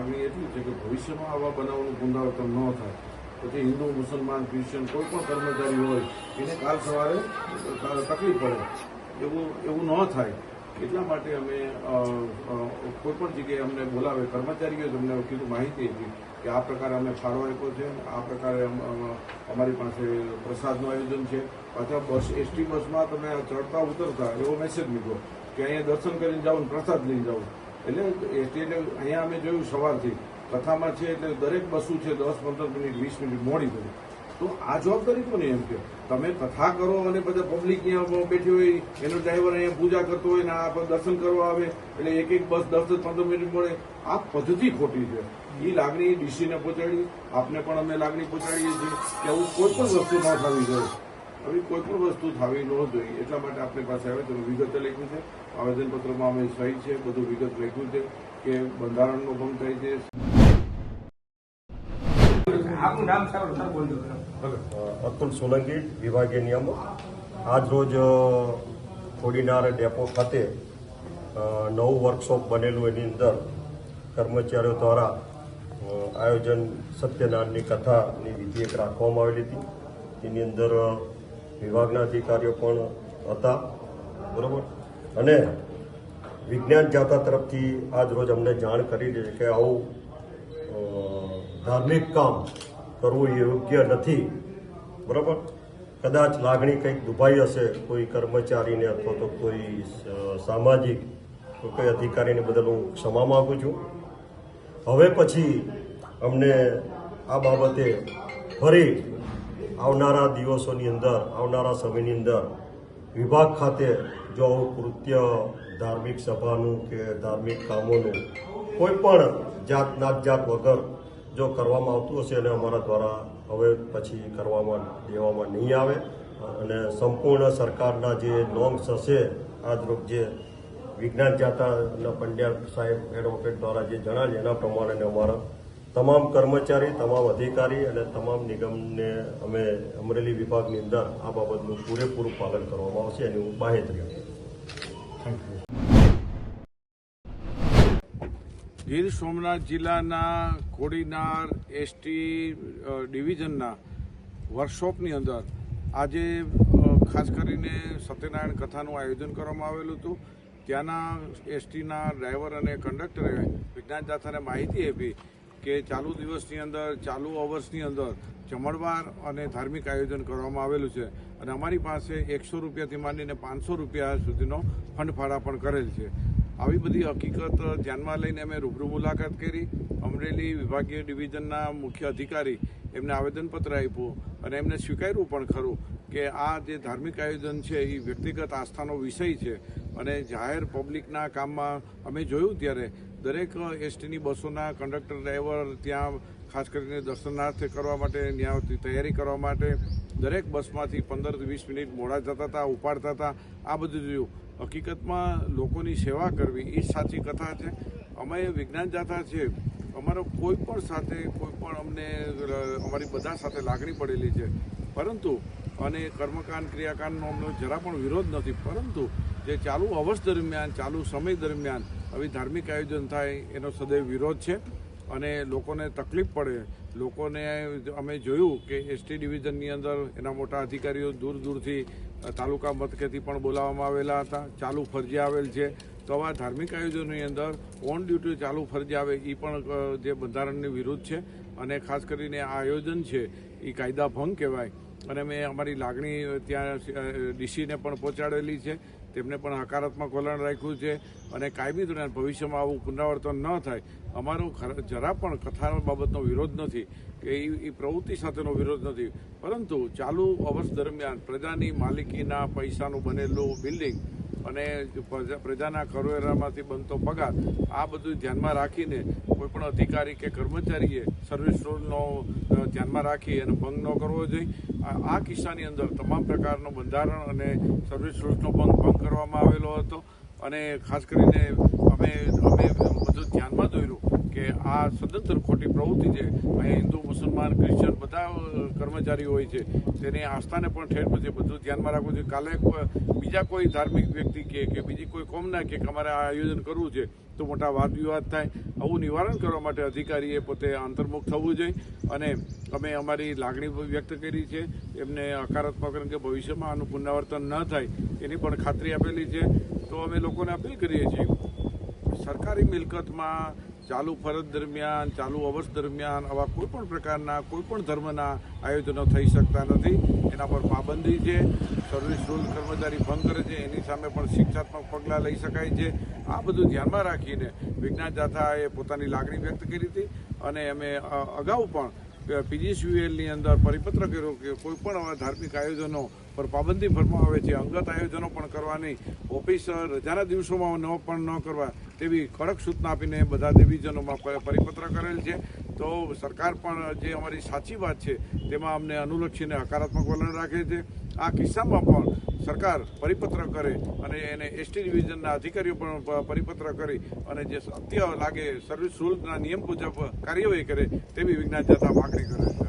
માગણી એટલી છે કે ભવિષ્યમાં આવા બનાવનું પુનરાવર્તન ન થાય. પછી હિન્દુ, મુસલમાન ક્રિશ્ચિયન કોઈ પણ કર્મચારી હોય, એને કાલ સવારે કાલ તકલીફ પડે. એવું એવું ન થાય. એટલા માટે અમે કોઈ પણ જગ્યાએ અમને બોલાવે કર્મચારીઓએ અમને કીધું માહિતી હતી કે આ પ્રકારે અમે ફાળો આપ્યો છે, આ પ્રકારે અમ- અમ- અમારી પાસે પ્રસાદનું આયોજન છે. પાછા બસ એસટી બસમાં તમે ચડતા ઉતરતા એવો મેસેજ મૂક્યો કે અહીંયા દર્શન કરીને જાઓ પ્રસાદ લઈને જાઓ. એટલે એસટી એટલે અહીંયા અમે જોયું સવારથી. કથામાં છે એટલે દરેક બસો છે દસ પંદર મિનિટ, વીસ મિનિટ મોડી કરી તો આ જવાબદારી કોની એમ કે? તમે કથા કરો અને બધા પબ્લિક અહીંયા બેઠી હોય, એનો ડ્રાઈવર અહીંયા પૂજા કરતો હોય ને આ દર્શન કરવા આવે, એટલે એક એક બસ દસ દસ પંદર મિનિટ મળે આ પદ્ધતિ ખોટી છે. એ લાગણી ડીસીને પહોંચાડી, આપને પણ અમે લાગણી પહોંચાડીએ છીએ કે આવું કોઈ પણ વસ્તુ ન થવી જોઈએ. હવે કોઈ પણ વસ્તુ થવી ન જોઈએ. એટલા માટે આપણી પાસે આવે તેનું વિગત લખ્યું છે. આવેદનપત્રમાં અમે સહી છે બધું વિગત લખ્યું છે કે બંધારણનો ભંગ થાય છે. અતુલ સોલંકી વિભાગીય નિયામક. આજ રોજ અ, ખોડીનાર ડેપો ખાતે નવું વર્કશોપ બનેલું એની અંદર કર્મચારીઓ દ્વારા આયોજન સત્યનારાયણની કથાની વિધિ એક રાખવામાં આવેલી હતી. તેની અંદર વિભાગના અધિકારીઓ પણ હતા. બરોબર? અને વિજ્ઞાન જાતા તરફથી આજ રોજ અમને જાણ કરી છે કે આવું ધાર્મિક કામ કરવું યોગ્ય નથી. બરાબર? કદાચ લાગણી કંઈક દુભાઈ હશે, કોઈ કર્મચારીને અથવા તો કોઈ સામાજિક કોઈ અધિકારીને બદલ હું ક્ષમા માગું છું. હવે પછી અમને આ બાબતે ફરી આવનારા દિવસોની અંદર, આવનારા સમયની અંદર વિભાગ ખાતે જો આવું કૃત્ય ધાર્મિક સભાનું કે ધાર્મિક કામોનું કોઈ પણ જાત નાત જાત વગર જો કરવામાં આવતું હશે અને અમારા દ્વારા હવે પછી કરવામાં દેવામાં નહીં આવે. અને સંપૂર્ણ સરકારના જે નોર્મ્સ હશે આજરોગ જે વિજ્ઞાન જાતાના પંડ્યા સાહેબ એડવોકેટ દ્વારા જે જણાવ્યું એના પ્રમાણે અમારા તમામ કર્મચારી તમામ અધિકારી અને તમામ નિગમને અમે અમરેલી વિભાગની અંદર આ બાબતનું પૂરેપૂરું પાલન કરવામાં આવશે એની હું બાહેતરી આપું ગીર સોમનાથ જિલ્લાના કોડીનાર એસટી ડિવિઝનના વર્કશોપની અંદર આજે ખાસ કરીને સત્યનારાયણ કથાનું આયોજન કરવામાં આવેલું હતું. ત્યાંના એસટીના ડ્રાઈવર અને કંડક્ટરે વિજ્ઞાન જાથાને માહિતી આપી કે ચાલુ દિવસની અંદર, ચાલુ અવર્સની અંદર જમણવાર અને ધાર્મિક આયોજન કરવામાં આવેલું છે. અને અમારી પાસે એકસો રૂપિયાથી માંડીને પાંચસો રૂપિયા સુધીનો ફંડ ફાળા પણ કરેલ છે. આવી બધી હકીકત ધ્યાનમાં લઈને અમે રૂબરૂ મુલાકાત કરી. અમરેલી વિભાગીય ડિવિઝનના મુખ્ય અધિકારી એમને આવેદનપત્ર આપ્યું અને એમને સ્વીકાર્યું પણ ખરું કે આ જે ધાર્મિક આયોજન છે એ વ્યક્તિગત આસ્થાનો વિષય છે. અને જાહેર પબ્લિકના કામમાં અમે જોયું ત્યારે દરેક એસટીની બસોના કંડક્ટર ડ્રાઈવર ત્યાં ખાસ કરીને દર્શનાર્થે કરવા માટે ત્યાં તૈયારી કરવા માટે દરેક બસમાંથી પંદર વીસ મિનિટ મોડા જતા હતા, ઉપાડતા હતા. આ બધું જોયું. હકીકતમાં લોકોની સેવા કરવી એ સાચી કથા છે. અમે વિજ્ઞાન જાતા છે અમારો કોઈ પણ સાથે, કોઈ પણ અમને અમારી બધા સાથે લાગણી પડેલી છે. પરંતુ, અને કર્મકાંડ, ક્રિયાકાંડનો અમને જરા પણ વિરોધ નથી. પરંતુ જે ચાલુ અવર્સ દરમિયાન, ચાલુ સમય દરમિયાન આવી ધાર્મિક આયોજન થાય, એનો સદૈવ વિરોધ છે અને લોકોને તકલીફ પડે. લોકોને અમે જોયું કે એસટી ડિવિઝનની અંદર એના મોટા અધિકારીઓ દૂર દૂરથી તાલુકા મથકેથી પણ બોલાવવામાં આવેલા હતા. ચાલુ ફરજી આવેલ છે. તો આવા ધાર્મિક આયોજનની અંદર ઓન ડ્યુટી ચાલુ ફરજી આવે એ પણ જે બંધારણની વિરુદ્ધ છે અને ખાસ કરીને આ આયોજન છે એ કાયદા ભંગ કહેવાય. અને મેં અમારી લાગણી ત્યાં ડીસીને પણ પહોંચાડેલી છે. તેમને પણ હકારાત્મક વલણ રાખ્યું છે અને કાયમી ધોરણે ભવિષ્યમાં આવું પુનરાવર્તન ન થાય, અમારો જરા પણ કથા બાબતનો વિરોધ નથી કે એ પ્રવૃત્તિ સાથેનો વિરોધ નથી. પરંતુ ચાલુ અવર્ષ દરમિયાન પ્રજાની માલિકીના પૈસાનું બનેલું બિલ્ડિંગ અને પ્રજાના કરવેરામાંથી બનતો પગાર, આ બધું ધ્યાનમાં રાખીને કોઈ પણ અધિકારી કે કર્મચારીએ સર્વિસ રૂલનો ધ્યાનમાં રાખી અને ભંગ ન કરવો જોઈએ. આ આ કિસ્સાની અંદર તમામ પ્રકારનો બંધારણ અને સર્વિસ રૂલ્સનો ભંગ ભંગ કરવામાં આવેલો હતો. અને ખાસ કરીને અમે અમે બધું ધ્યાનમાં દોર્યું કે આ સદંતર ખોટી પ્રવૃત્તિ છે. અહીંયા હિન્દુ, મુસલમાન ક્રિશ્ચન બધા કર્મચારીઓ હોય છે. તેની આસ્થાને પણ ઠેર પછી બધું ધ્યાનમાં રાખવું જોઈએ. કાલે બીજા કોઈ ધાર્મિક વ્યક્તિ કે કે બીજી કોઈ કોમના કે અમારે આ આયોજન કરવું છે, તો મોટા વાદ વિવાદ થાય. આવું નિવારણ કરવા માટે અધિકારીએ પોતે અંતર્મુખ થવું જોઈએ. અને અમે અમારી લાગણી વ્યક્ત કરી છે. એમને હકારાત્મક કે ભવિષ્યમાં આનું પુનરાવર્તન ન થાય, એની પણ ખાતરી આપેલી છે. તો અમે લોકોને અપીલ કરીએ છીએ. સરકારી મિલકતમાં ચાલુ ફરજ દરમિયાન, ચાલુ અવર્ષ દરમિયાન આવા કોઈપણ પ્રકારના કોઈ પણ ધર્મના આયોજનો થઈ શકતા નથી. એના પર પાબંદી છે. સર્વિસ રૂલ કર્મચારી ભંગ કરે છે. એની સામે પણ શિક્ષાત્મક પગલાં લઈ શકાય છે. આ બધું ધ્યાનમાં રાખીને વિજ્ઞાન જાથાએ પોતાની લાગણી વ્યક્ત કરી હતી અને અમે અગાઉ પણ પીજીસીયુએલની અંદર પરિપત્ર કર્યો કે કોઈપણ આવા ધાર્મિક આયોજનો પર પાબંદી ફરવામાં આવે છે, અંગત આયોજનો પણ કરવાની, ઓફિસ રજાના દિવસોમાં ન પણ ન કરવા તેવી કડક સૂચના આપીને બધા દેવીજનોમાં પરિપત્ર કરેલ છે. તો સરકાર પણ જે અમારી સાચી વાત છે, તેમાં અમને અનુલક્ષીને હકારાત્મક વલણ રાખે છે. આ કિસ્સામાં પણ સરકાર પરિપત્ર કરે અને એને એસટી ડિવિઝનના અધિકારીઓ પણ પરિપત્ર કરી અને જે સત્ય લાગે સર્વિસ રૂલના નિયમ મુજબ કાર્યવાહી કરે તેવી વિજ્ઞાન જતા માગણી કરે છે.